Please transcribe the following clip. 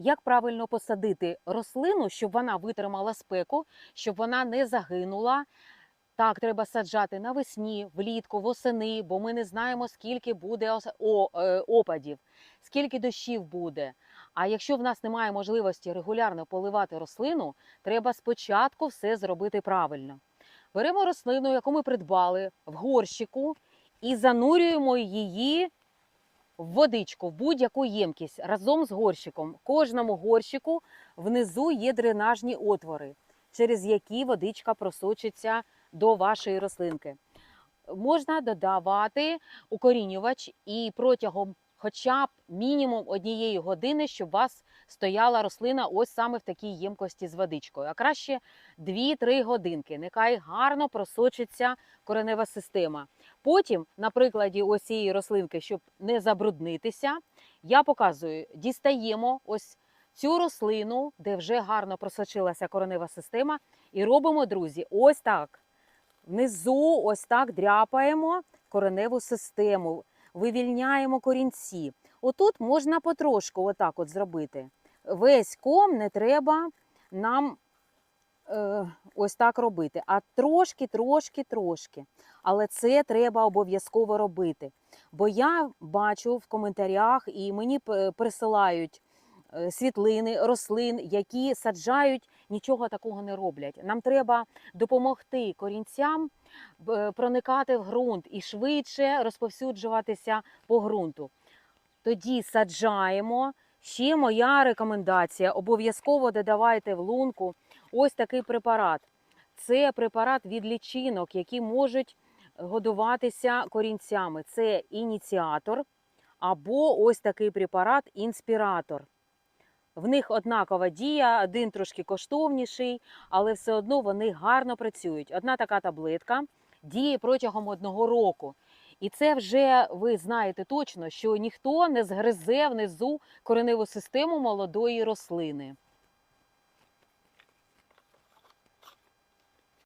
як правильно посадити рослину, щоб вона витримала спеку, щоб вона не загинула. Так, треба саджати навесні, влітку, восени, бо ми не знаємо, скільки буде е, опадів, скільки дощів буде. А якщо в нас немає можливості регулярно поливати рослину, треба спочатку все зробити правильно. Беремо рослину, яку ми придбали в горщику, і занурюємо її водичку, в будь-яку ємкість разом з горщиком. В кожному горщику внизу є дренажні отвори, через які водичка просочиться до вашої рослинки. Можна додавати укорінювач і протягом хоча б мінімум однієї години, щоб у вас стояла рослина ось саме в такій ємкості з водичкою. А краще 2-3 годинки. Нехай гарно просочиться коренева система. Потім, на прикладі ось цієї рослинки, щоб не забруднитися, я показую, дістаємо ось цю рослину, де вже гарно просочилася коренева система, і робимо, друзі, ось так. Внизу ось так дряпаємо кореневу систему, вивільняємо корінці. Отут можна потрошку отак от зробити. Весь ком не треба нам е, ось так робити, а трошки, трошки, трошки. Але це треба обов'язково робити. Бо я бачу в коментарях і мені присилають світлини рослин, які саджають, нічого такого не роблять. Нам треба допомогти корінцям проникати в ґрунт і швидше розповсюджуватися по ґрунту. Тоді саджаємо. Ще моя рекомендація: обов'язково додавайте в лунку ось такий препарат. Це препарат від лічинок, які можуть годуватися корінцями. Це ініціатор або ось такий препарат інспіратор. В них однакова дія, один трошки коштовніший, але все одно вони гарно працюють. Одна така таблетка діє протягом одного року. І це вже ви знаєте точно, що ніхто не згризе внизу кореневу систему молодої рослини.